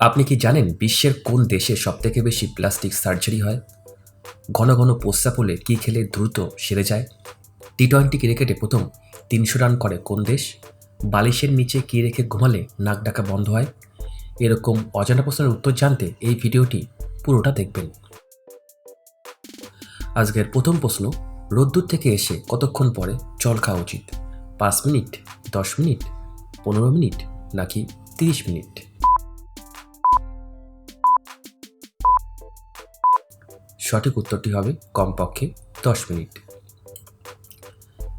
আপনি কি জানেন বিশ্বের কোন দেশে সবথেকে বেশি প্লাস্টিক সার্জারি হয়? ঘন ঘন প্রস্রাব হলে কী খেলে দ্রুত সেরে যায়? টি টোয়েন্টি ক্রিকেটে প্রথম তিনশো রান করে কোন দেশ? বালিশের নিচে কী রেখে ঘুমালে নাক ডাকা বন্ধ হয়? এরকম অজানা প্রশ্নের উত্তর জানতে এই ভিডিওটি পুরোটা দেখবেন। আজকের প্রথম প্রশ্ন, রোদ্দুর থেকে এসে কতক্ষণ পরে জল খাওয়া উচিত? পাঁচ মিনিট, দশ মিনিট, পনেরো মিনিট নাকি তিরিশ মিনিট? সঠিক উত্তরটি হবে কমপক্ষে দশ মিনিট।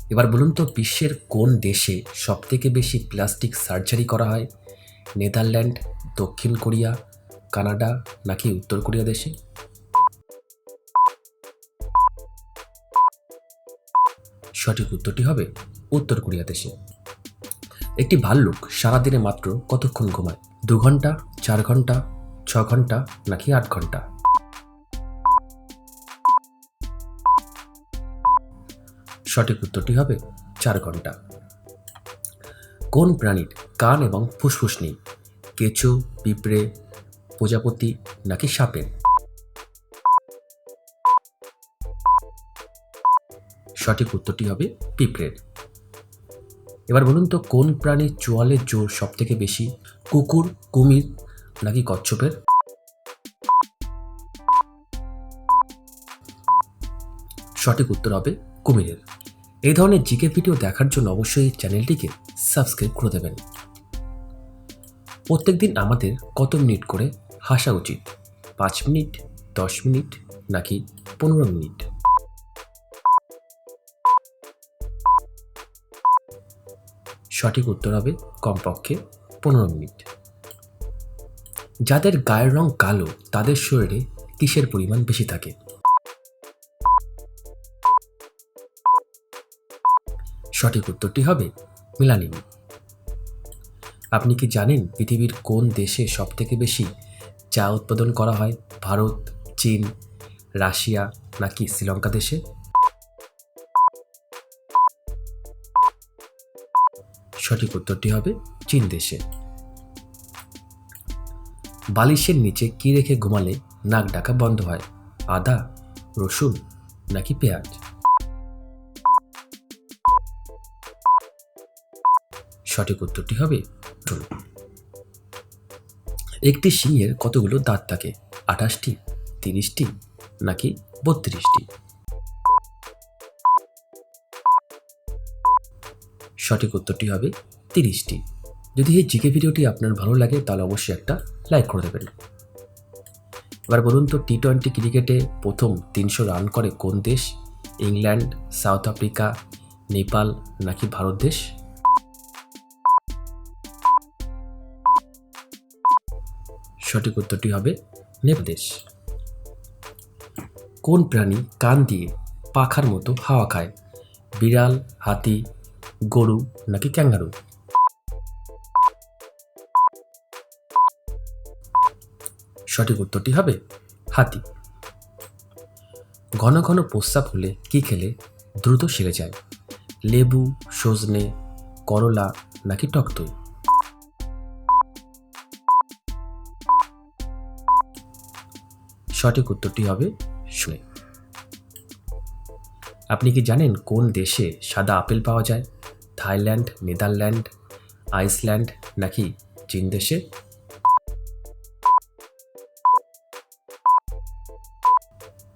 এবার বলুন তো, বিশ্বের কোন দেশে সবথেকে বেশি প্লাস্টিক সার্জারি করা হয়? নেদারল্যান্ড, দক্ষিণ কোরিয়া, কানাডা নাকি উত্তর কোরিয়া দেশে? সঠিক উত্তরটি হবে উত্তর কোরিয়া দেশে। একটি ভাল্লুক সারাদিনে মাত্র কতক্ষণ ঘুমায়? দু ঘণ্টা, চার ঘণ্টা, ছ ঘণ্টা নাকি আট ঘণ্টা? সঠিক উত্তরটি হবে চার ঘণ্টা। কোন প্রাণীর কান এবং ফুসফুস নেই? কেঁচো, পিঁপড়ে, প্রজাপতি নাকি সাপের? সঠিক উত্তরটি হবে পিঁপড়ের। এবার বলুন তো, কোন প্রাণীর চোয়ালের জোর সব থেকে বেশি? কুকুর, কুমির নাকি কচ্ছপের? সঠিক উত্তর হবে কুমিরের। এই ধরনের জিকে ভিডিও দেখার জন্য অবশ্যই চ্যানেলটিকে সাবস্ক্রাইব করে দেবেন। প্রত্যেকদিন আমাদের কত মিনিট করে হাসা উচিত? পাঁচ মিনিট, দশ মিনিট, নাকি পনেরো মিনিট? সঠিক উত্তর হবে কমপক্ষে পনেরো মিনিট। যাদের গায়ের রং কালো, তাদের শরীরে কিসের পরিমাণ বেশি থাকে? সঠিক উত্তরটি হবে মেলানিন। আপনি কি জানেন পৃথিবীর কোন দেশে সবথেকে বেশি চা উৎপাদন করা হয়? ভারত, চীন, রাশিয়া নাকি শ্রীলঙ্কা দেশে? সঠিক উত্তরটি হবে চীন দেশে। বালিশের নিচে কি রেখে ঘুমালে নাক ডাকা বন্ধ হয়? আদা, রসুন নাকি পেঁয়াজ? সঠিক উত্তরটি হবে রসুন একটি সিংহের কতগুলো দাঁত থাকে? আঠাশটি, তিরিশটি, নাকি বত্রিশটি? সঠিক উত্তরটি হবে তিরিশটি। যদি এই জিকে ভিডিওটি আপনার ভালো লাগে, তাহলে অবশ্যই একটা লাইক করে দেবেন। এবার বলুন তো টি টোয়েন্টি ক্রিকেটে প্রথম তিনশো রান করে কোন দেশ? ইংল্যান্ড, সাউথ আফ্রিকা, নেপাল, নাকি ভারত দেশ? সঠিক উত্তরটি হবে নেপাল দেশ কোন প্রাণী কান দিয়ে পাখার মতো হাওয়া খায়? বিড়াল, হাতি, গরু নাকি ক্যাঙ্গারু? সঠিক উত্তরটি হবে হাতি। ঘন ঘন প্রস্রাব হলে কি খেলে? দ্রুত সেরে যায়। লেবু, সজনে, করলা নাকি টক দই? সঠিক উত্তরটি হবে শুনে। আপনি কি জানেন কোন দেশে সাদা আপেল পাওয়া যায়? থাইল্যান্ড, নেদারল্যান্ড, আইসল্যান্ড নাকি চীন দেশে?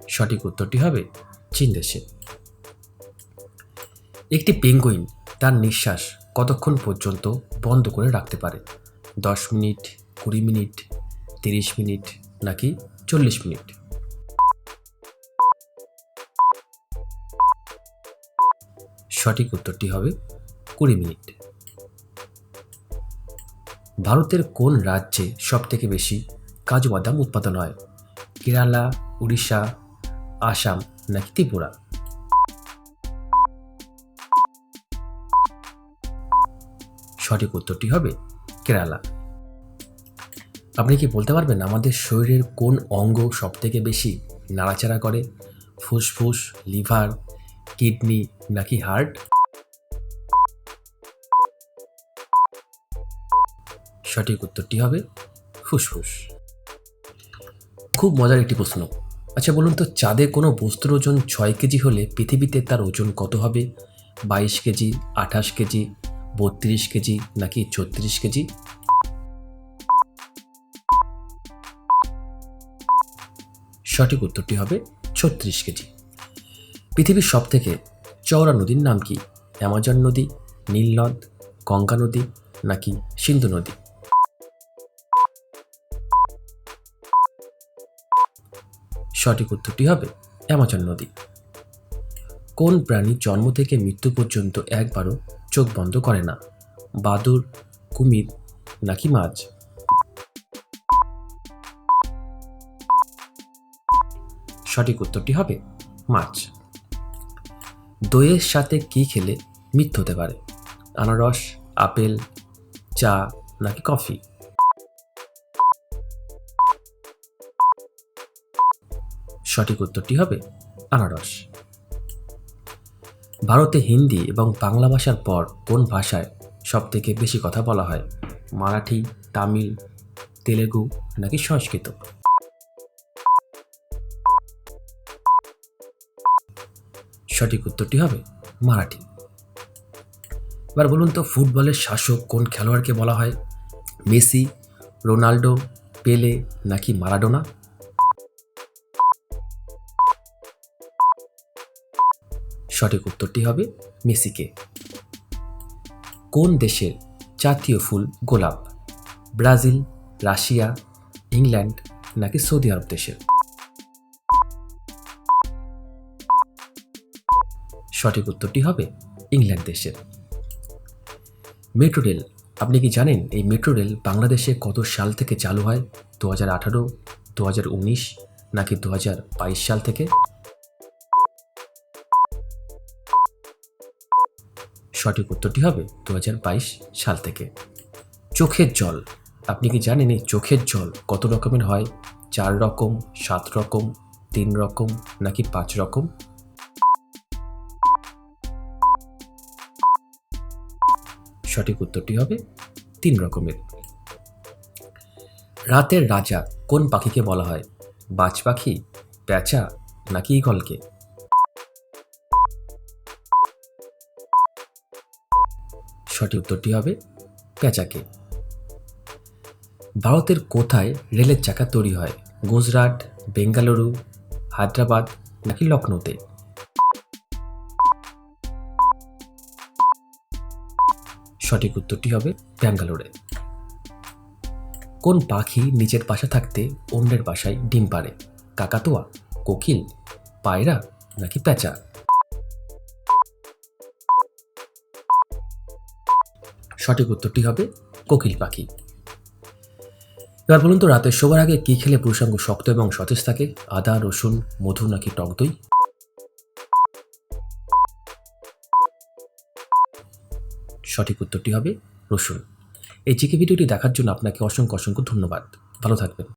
সঠিক উত্তরটি হবে চীন দেশে। একটি পেঙ্গুইন তার নিঃশ্বাস কতক্ষণ পর্যন্ত বন্ধ করে রাখতে পারে? দশ মিনিট, কুড়ি মিনিট, তিরিশ মিনিট নাকি চল্লিশ মিনিট। সঠিক উত্তরটি হবে কুড়ি মিনিট। ভারতের কোন রাজ্যে সবথেকে বেশি কাজু বাদাম উৎপাদন হয়? কেরালা, উড়িষ্যা, আসাম নাকি ত্রিপুরা? সঠিক উত্তরটি হবে কেরালা। আপনি কি বলতে পারবেন আমাদের শরীরের কোন অঙ্গ সবথেকে বেশি নাড়াচাড়া করে? ফুসফুস, লিভার, কিডনি নাকি হার্ট? সঠিক উত্তরটি হবে ফুসফুস। খুব মজার একটি প্রশ্ন। আচ্ছা বলুন তো, চাঁদে কোনো বস্তুর ওজন ছয় কেজি হলে পৃথিবীতে তার ওজন কত হবে? বাইশ কেজি, আঠাশ কেজি, বত্রিশ কেজি নাকি ছত্রিশ কেজি? সঠিক উত্তরটি হবে ছত্রিশ কেজি। পৃথিবীর সব থেকে চওড়া নদীর নাম কি? অ্যামাজন নদী, নীল নদ, গঙ্গা নদী নাকি সিন্ধু নদী? সঠিক উত্তরটি হবে অ্যামাজন নদী। কোন প্রাণী জন্ম থেকে মৃত্যু পর্যন্ত একবারও চোখ বন্ধ করে না? বাদুর, কুমির নাকি মাছ? সঠিক উত্তরটি হবে মাছ। দইয়ের সাথে কি খেলে মৃত্যু হতে পারে? আনারস, আপেল, চা নাকি কফি? সঠিক উত্তরটি হবে আনারস। ভারতে হিন্দি এবং বাংলা ভাষার পর কোন ভাষায় সবথেকে বেশি কথা বলা হয়? মারাঠি, তামিল, তেলেগু নাকি সংস্কৃত? সঠিক উত্তরটি হবে মারাঠি। এবার বলুন তো ফুটবলের শাসক কোন খেলোয়াড়কে বলা হয়? মেসি রোনাল্ডো পেলে নাকি মারাডোনা? সঠিক উত্তরটি হবে মেসিকে। কোন দেশের জাতীয় ফুল গোলাপ? ব্রাজিল, রাশিয়া, ইংল্যান্ড নাকি সৌদি আরব দেশের? সঠিক উত্তরটি হবে ইংল্যান্ড দেশের। মেট্রো রেল আপনি কি জানেন এই মেট্রো রেল বাংলাদেশে কত সাল থেকে চালু হয়? দু হাজার আঠারো, দু হাজার উনিশ নাকি দু হাজার বাইশ সাল থেকে? সঠিক উত্তরটি হবে দু হাজার বাইশ সাল থেকে। চোখের জল, আপনি কি জানেন এই চোখের জল কত রকমের হয়? চার রকম, সাত রকম, তিন রকম নাকি পাঁচ রকম? সঠিক উত্তরটি হবে তিন রকমের। রাতের রাজা কোন পাখিকে বলা হয়? বাজ পাখি, প্যাঁচা নাকি ইগলকে? সঠিক উত্তরটি হবে প্যাঁচাকে। ভারতের কোথায় রেলের চাকা তৈরি হয়? গুজরাট, বেঙ্গালুরু, হায়দ্রাবাদ নাকি লখনৌতে? সঠিক উত্তরটি হবে ব্যাঙ্গালোরে। কোন পাখি নিজের বাসা থাকতে অন্যের বাসায় ডিম পারে কাকাতুয়া, কোকিল, পায়রা নাকি প্যাঁচা? সঠিক উত্তরটি হবে কোকিল পাখি। এবার বলুন তো, রাতে শোবার আগে কি খেলে পুরুষাঙ্গ শক্ত এবং সতেজ থাকে? আদা, রসুন মধু নাকি টক দই? সঠিক উত্তরটি হবে রসুন। এই জিকে ভিডিওটি দেখার জন্য আপনাকে অসংখ্য অসংখ্য ধন্যবাদ। ভালো থাকবেন।